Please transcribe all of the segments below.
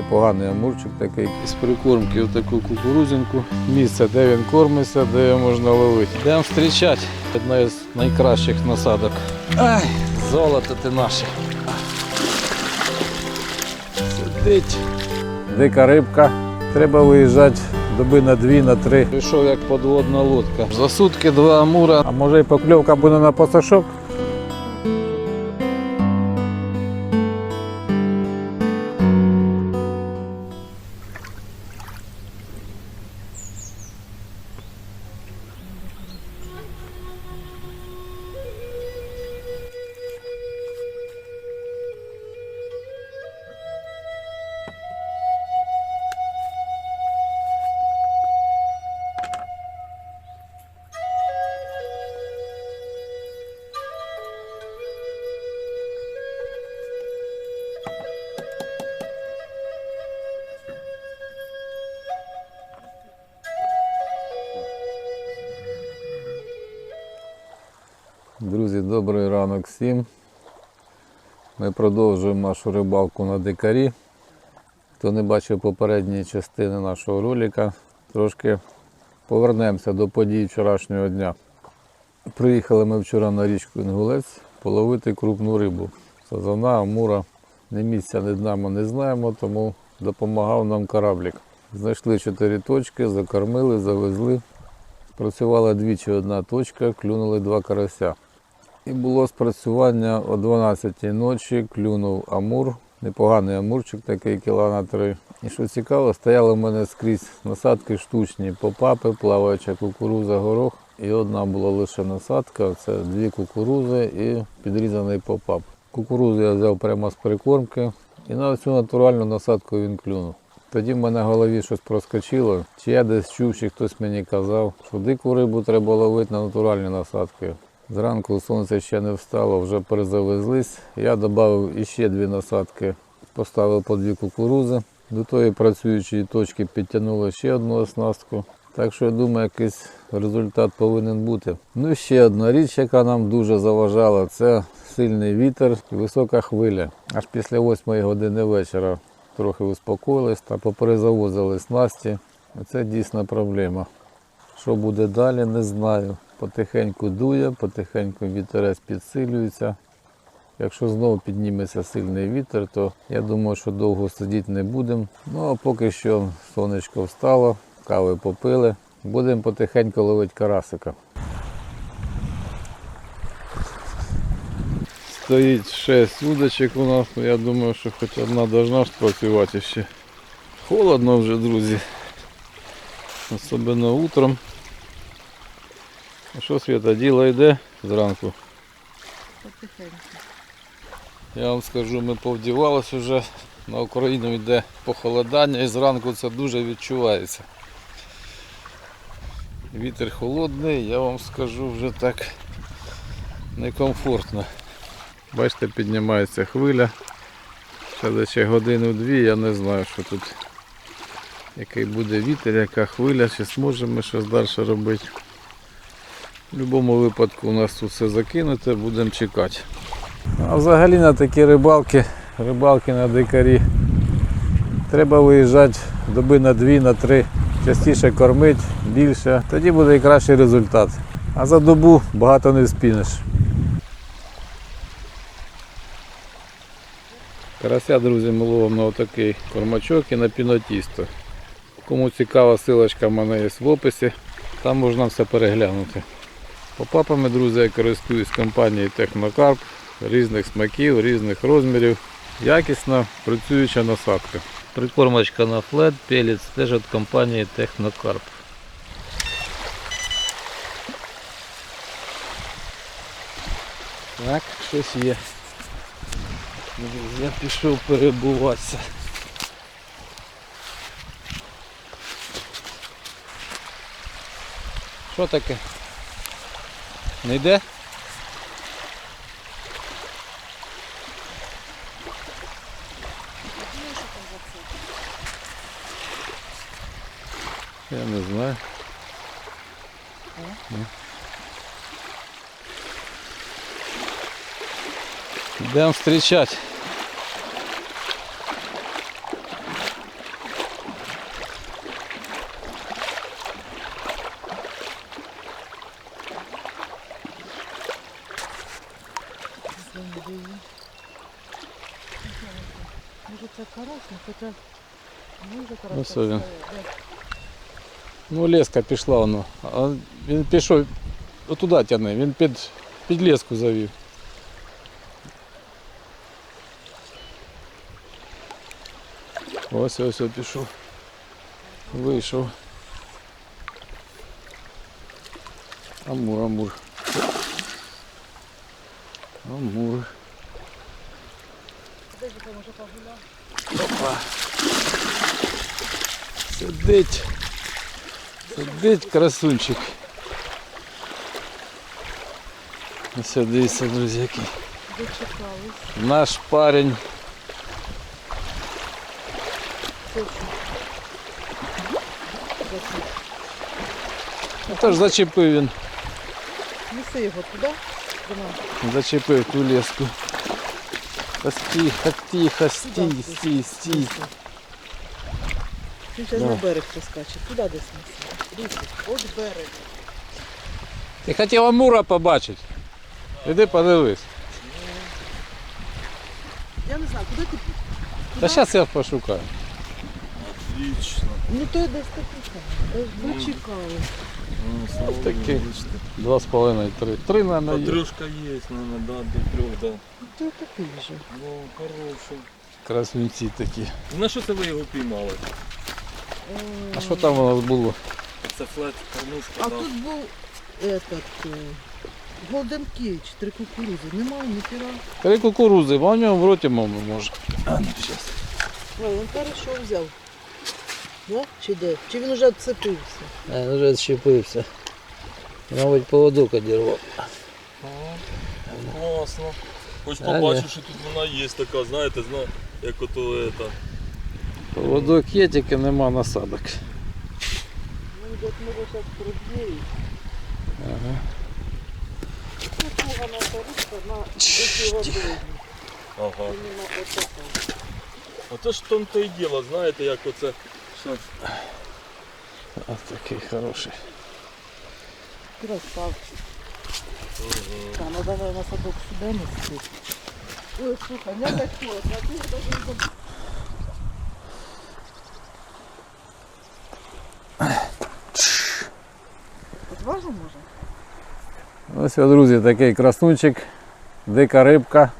Непоганий амурчик такий. Із прикормки таку кукурузинку. Місце, де він кормиться, де його можна ловити. Йдемо зустрічати. Одна із найкращих насадок. Ай, золото ти наше. Сидить. Дика рибка. Треба виїжджати доби на дві, на три. Пішов як подводна лодка. За сутки два амура. А може і покльовка буде на пасашок? Добрий ранок всім. Ми продовжуємо нашу рибалку на дикарі. Хто не бачив попередньої частини нашого ролика, трошки повернемося до подій вчорашнього дня. Приїхали ми вчора на річку Інгулець половити крупну рибу. Сазана, амура. Ні місця, ні дна не знаємо, тому допомагав нам кораблік. Знайшли чотири точки, закормили, завезли. Спрацювала двічі одна точка, клюнули два карася. І було спрацювання о 12 ночі, клюнув амур, непоганий амурчик такий кіла на три. І що цікаво, стояли в мене скрізь насадки штучні, попапи, плаваюча кукуруза, горох. І одна була лише насадка, це дві кукурузи і підрізаний попап. Кукурузу я взяв прямо з прикормки і на цю натуральну насадку він клюнув. Тоді в мене в голові щось проскочило, чи я десь чув, чи хтось мені казав, що дику рибу треба ловити на натуральні насадки. Зранку сонце ще не встало, вже перезавезлись. Я додав іще дві насадки, поставив по дві кукурузи. До тої працюючої точки підтягнули ще одну оснастку. Так що я думаю, якийсь результат повинен бути. Ну ще одна річ, яка нам дуже заважала, це сильний вітер і висока хвиля. Аж після 8 години вечора трохи успокоїлись та поперезавозили снасті. Це дійсна проблема. Що буде далі, не знаю. Потихеньку дує, потихеньку вітерець підсилюється. Якщо знову підніметься сильний вітер, то я думаю, що довго сидіти не будемо. Ну а поки що сонечко встало, кави попили. Будемо потихеньку ловити карасика. Стоїть 6 удочок у нас, ну, я думаю, що хоч одна должна спрацювати ще. Холодно вже, друзі. Особливо утром. А що Свята, діло йде зранку? Потихеньку. Я вам скажу, ми повдівалися вже. На Україну йде похолодання і зранку це дуже відчувається. Вітер холодний, я вам скажу вже так некомфортно. Бачите, піднімається хвиля. Ще ще годину-дві, я не знаю, що тут який буде вітер, яка хвиля, чи зможемо ми щось далі робити. В будь-якому випадку у нас тут все закинуте, будемо чекати. А взагалі на такі рибалки, рибалки на дикарі, треба виїжджати доби на дві, на три, частіше кормити, більше, тоді буде і кращий результат. А за добу багато не спінеш. Карася, друзі, ми ловимо на отакий кормачок і на пінотісто. Кому цікава, силочка в мене є в описі, там можна все переглянути. Попапами, друзі, я користуюсь компанією Технокарп різних смаків, різних розмірів. Якісна працююча насадка. Прикормочка на флет, пелець теж від компанії Технокарп. Так, щось є. Я пішов перебуватися. Що таке? Не йде? Я не знаю. Ні. Йдемо зустрічати. Може це карась, ну, хоча може карась. Ну, все він. стояє, да. Ну, леска пішла воно. А він пішов отуди тягне, він під, під леску завів. Ось ось ось пішов. Вийшов. Амур, амур. Амур. Опа. Сидить. Сидить красунчик. Ось дивіться, друзі, який. Наш парень. Ну, теж зачепив він. Неси його туди. Зачепив ту леску. Та Тихо, тихо, стій, Туди, стій, стій. Він зараз Да. на берег проскаче. Туди десь неси. Дивіться, от берег. Ти хотів Амура побачити. Іди подивись. Я не знаю, куди ти Та зараз я пошукаю. Отлично. Ну то десь таки. Дочекали. Ну, слава Богу, Два з половиною, три. Три, мабуть, є. трешка есть, наверное, да, до трех, да. То такий же. Ну, хороший. Красунці такі. На що це ви його піймали? А що там у нас було? Це флет, кормушка, А да. тут був этот, е, Golden Cage, три кукурузи. Немає, ні піра. Три кукурузи, бо в ньому в роті мама може. А, ну зараз. Ой, він хорошо взяв. Да? Чи де? Чи він вже відцепився? Він вже зчепився. Мабуть, поводок одірвав. Класно. Хоч А, побачу, що тут вона є така, знаєте, зна, як ото это. Поводок є, тільки нема насадок. Він десь може зараз продіє. Ага. Ну, слуга на ручка на дикі. Ага. Оце ж том то і діло, знаєте, як оце. Що? А такий хороший. Красавчик. Та, ну давай на садок сюди нести. Ой, слухай, не так холодно, а ти його даже не заб- От важно може? Ось, друзі, такий красунчик, дика рибка,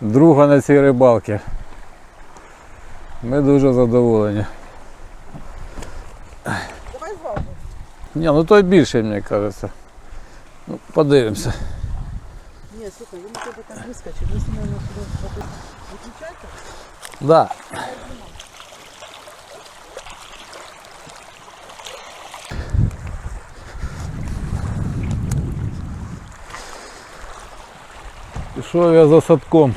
друга на цій рибалці. Ми дуже задоволені. Ні, ну той більший, мені кажеться. Ну, подивимося. Ні, слухай, він у тебе там вискочив. Ми сюди сюди виключайте. Да. Пішов я за садком.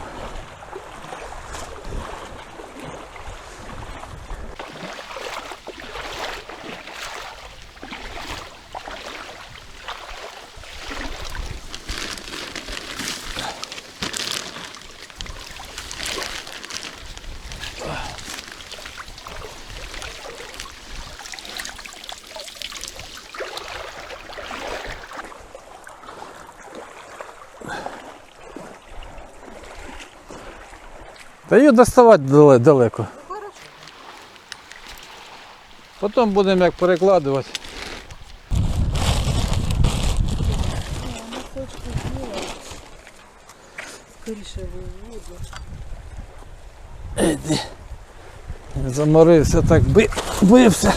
Та її доставати дале- далеко. Потім будемо як перекладувати. Іди. Заморився так, би- бився.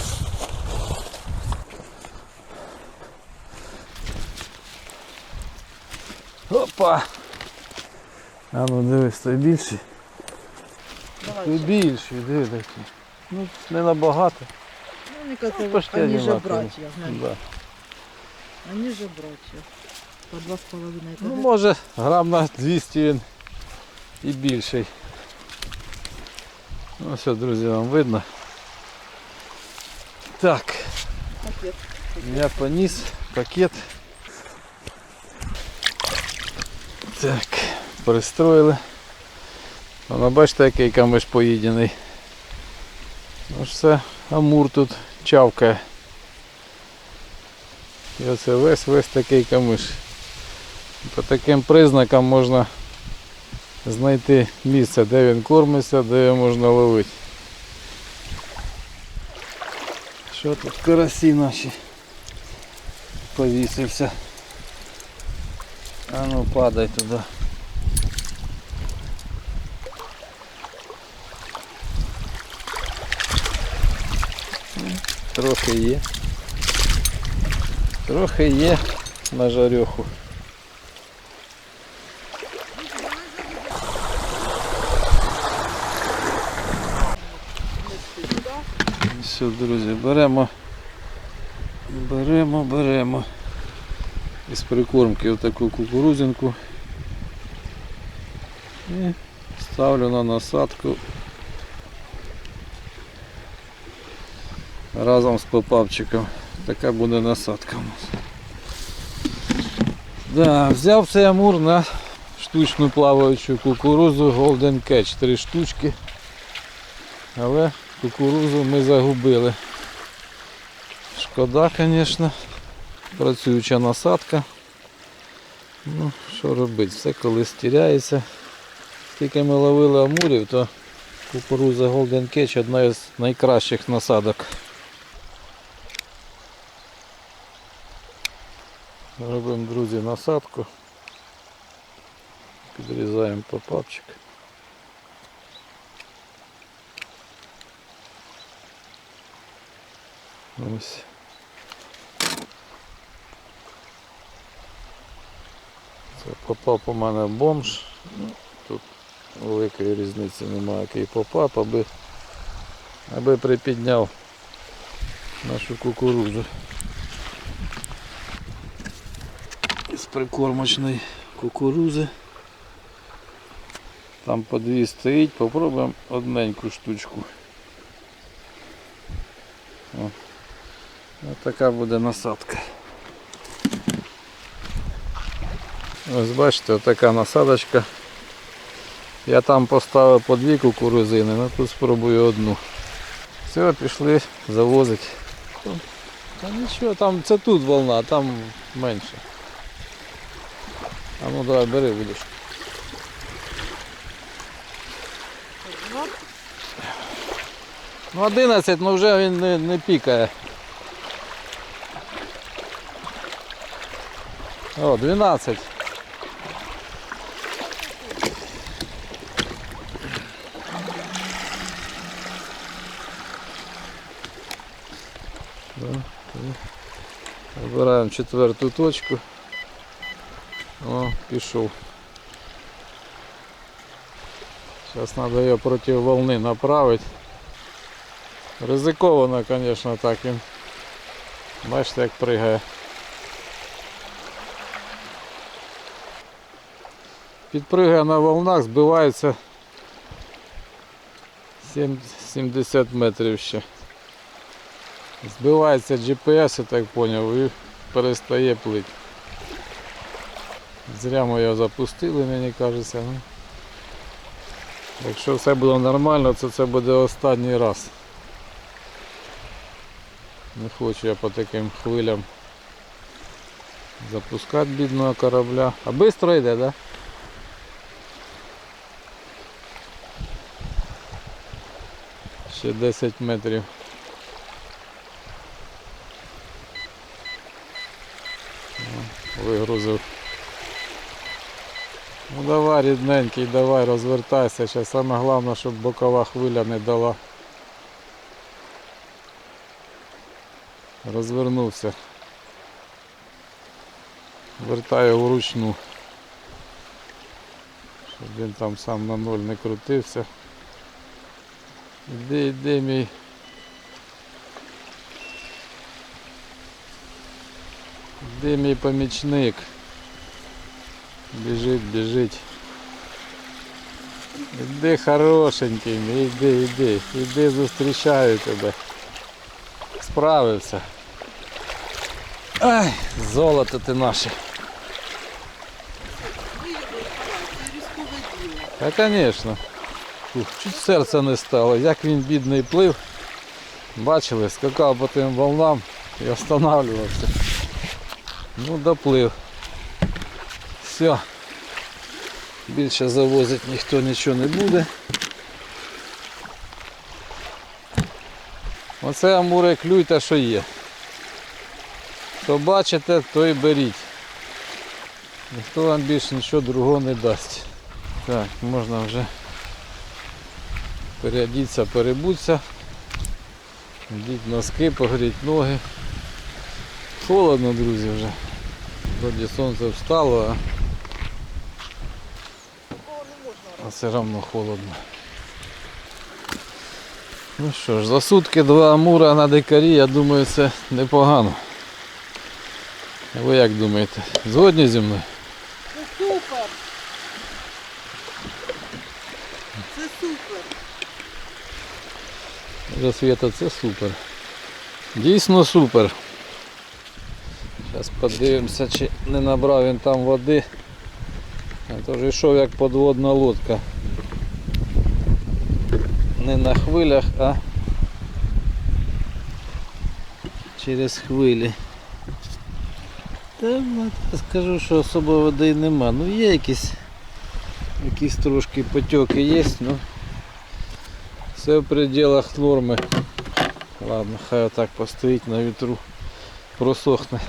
Опа. А ну дивись, той більший. Давай. Той більший, диви. Ну, не набагато. Ну, мне кажется, почти они же братья. глянь. Да. Они же братья. По два с половиной. Ну, може, грам на 200 він і більший. Ну все, друзі, вам видно. Так, Пакет. я поніс пакет. Так, пристроїли. Воно бачите, який камиш поїдений. Ну ж це амур тут чавкає. І оце весь весь такий камиш. По таким признакам можна знайти місце, де він кормиться, де його можна ловити. Що тут карасі наші? Повісився. А ну падай туди. Трохи є. Трохи є на жарюху. Все, друзі, беремо. Беремо, беремо. Із прикормки отаку кукурузинку. І ставлю на насадку. Разом з попапчиком. Така буде насадка у нас. Да, взяв цей амур на штучну плаваючу кукурузу Golden Catch. Три штучки. Але кукурузу ми загубили. Шкода, звісно. Працююча насадка. Ну, що робити, все колись тіряється. Тільки ми ловили амурів, то кукуруза Golden Catch одна із найкращих насадок. Робимо, друзі, насадку. Підрізаємо попапчик. Ось. Це попап у мене бомж. Ну, Тут великої різниці немає, який попап, аби, аби припідняв нашу кукурудзу. З прикормочної кукурузи. Там по дві стоїть, попробуємо одненьку штучку. Ось така буде насадка. Ось бачите, така насадочка. Я там поставив по дві кукурузини, ну тут спробую одну. Все, пішли завозити. Та нічого, там це тут волна, там менше. А ну давай бери будеш. Ну 11, ну вже він не, не пікає. О, 12. Да, да. Четверту точку. О, пішов. Зараз треба його проти волни направити. Ризиковано, звісно, так він. Бачите, як пригає. Підпригає на волнах, збивається 70 метрів ще. Збивається GPS, я так зрозумів, і перестає плити. Зря ми його запустили, мені кажеться. Ну. Якщо все буде нормально, то це буде останній раз. Не хочу я по таким хвилям запускати бідного корабля. А швидко йде, так? Да? Ще 10 метрів. Вигрузив. Ну давай, рідненький, давай, розвертайся. Зараз саме головне, щоб бокова хвиля не дала. Розвернувся. Вертаю вручну. Щоб він там сам на ноль не крутився. Іди, іди мій. Іди мій помічник. Біжить, біжить. Іди хорошенький, іди, іди, іди зустрічаю тебе. Справився. Ай, золото ти наше. Та звісно. Чуть серця не стало. Як він бідний плив. Бачили, скакав по тим волнам і останавливався. Ну доплив. Все. Більше завозити ніхто нічого не буде. Оце амуре клюйте, що є. Що бачите, то і беріть. Ніхто вам більше нічого другого не дасть. Так, можна вже переодітися, перебутися. Йдіть носки, погріть ноги. Холодно, друзі, вже. Вроді сонце встало, а, а все одно холодно. Ну що ж, за сутки два амура на дикарі, я думаю, це непогано. А Ви як думаєте? Згодні зі мною? Це супер. Це супер. Вже Свята, це супер. Дійсно супер. Зараз подивимося, чи не набрав він там води. А то йшов як подводна лодка. Не на хвилях, а через хвилі. Та ну, скажу, що особо води нема. Ну є якісь, якісь трошки потеки є, ну все в пределах норми. Ладно, хай отак постоїть на вітру, просохне.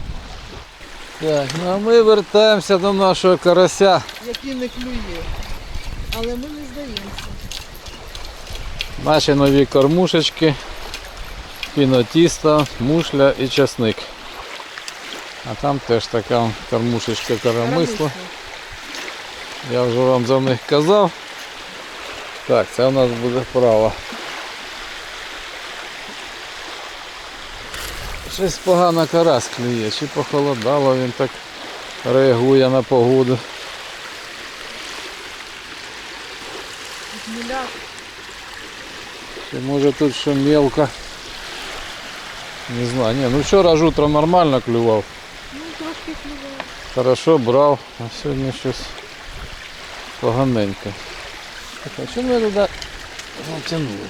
Так, ну а ми вертаємося до нашого карася. Який не клює. Але ми не здаємося. Наші нові кормушечки, пінотіста, мушля і часник. А там теж така кормушечка коромисла. Я вже вам за них казав. Так, це у нас буде право. Щось погано карась клює, чи похолодало він так реагує на погоду. Міляк. Чи може тут що мелко. Не знаю. Ні, ну вчора ж утром нормально клював. Ну, трошки клюває. Хорошо брав, а сьогодні щось поганенько. Так, а чому ми туди затягнули?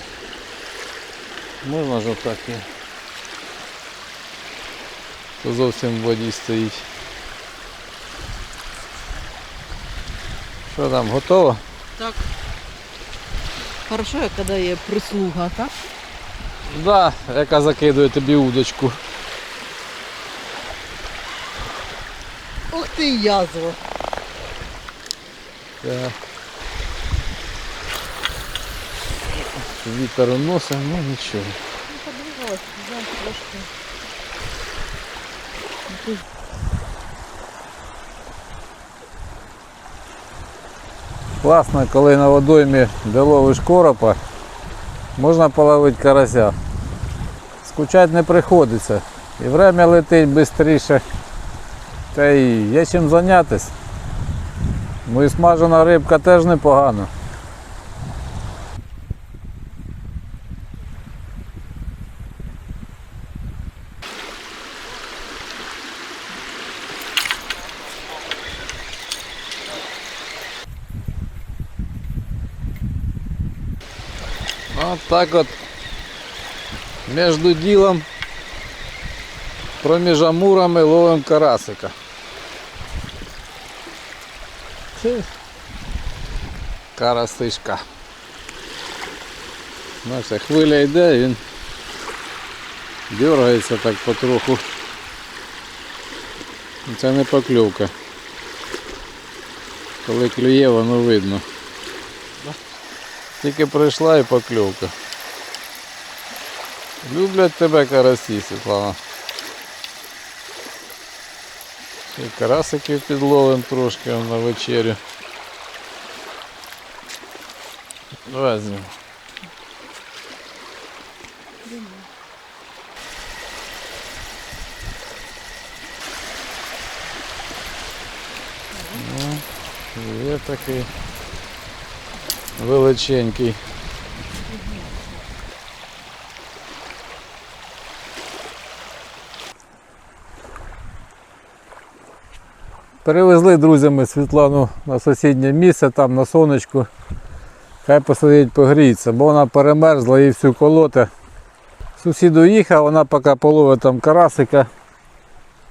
Можна ж отак і. То зовсім в воді стоїть. Що там, готово? Так. Хорошо, як коли є прислуга, так? Да, яка закидує тобі удочку. Ух ти, язва. Так. Вітер уносить, ну нічого. Ну, подвигалась, взяв трошки. Класно, коли на водоймі де ловиш коропа, можна половити карася. Скучати не приходиться. І время летить швидше. Та й є чим зайнятися. Ну і смажена рибка теж непогано. Так вот между ділом проміж амурами ловим карасика. Карасишка. Бачите, хвиля йде, він дергається так потроху. Це не покльовка. Коли клює, воно видно. Тільки прийшла і покльовка. Люблять тебе карасі, Світлана. І карасиків підловим трошки на вечерю. Давай. Ну, є такий величенький. Перевезли друзями Світлану на сусіднє місце, там на сонечку. Хай посидить погріється, бо вона перемерзла і всю колоте. Сусід уїхав, вона поки половить там карасика,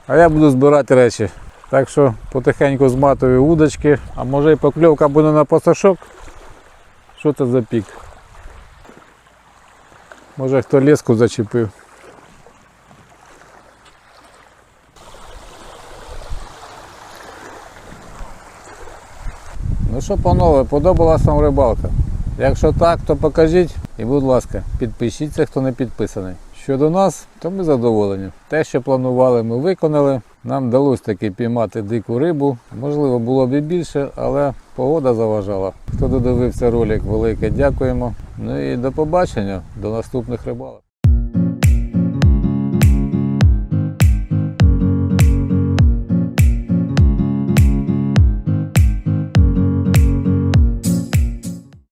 а я буду збирати речі. Так що потихеньку зматую удочки, а може і покльовка буде на пасашок. Що це за пік? Може хто леску зачепив. Ну що, панове, подобалась вам рибалка? Якщо так, то покажіть і, будь ласка, підпишіться, хто не підписаний. Щодо нас, то ми задоволені. Те, що планували, ми виконали. Нам вдалося таки піймати дику рибу. Можливо, було б і більше, але погода заважала. Хто додивився ролик, велике дякуємо. Ну і до побачення, до наступних рибалок.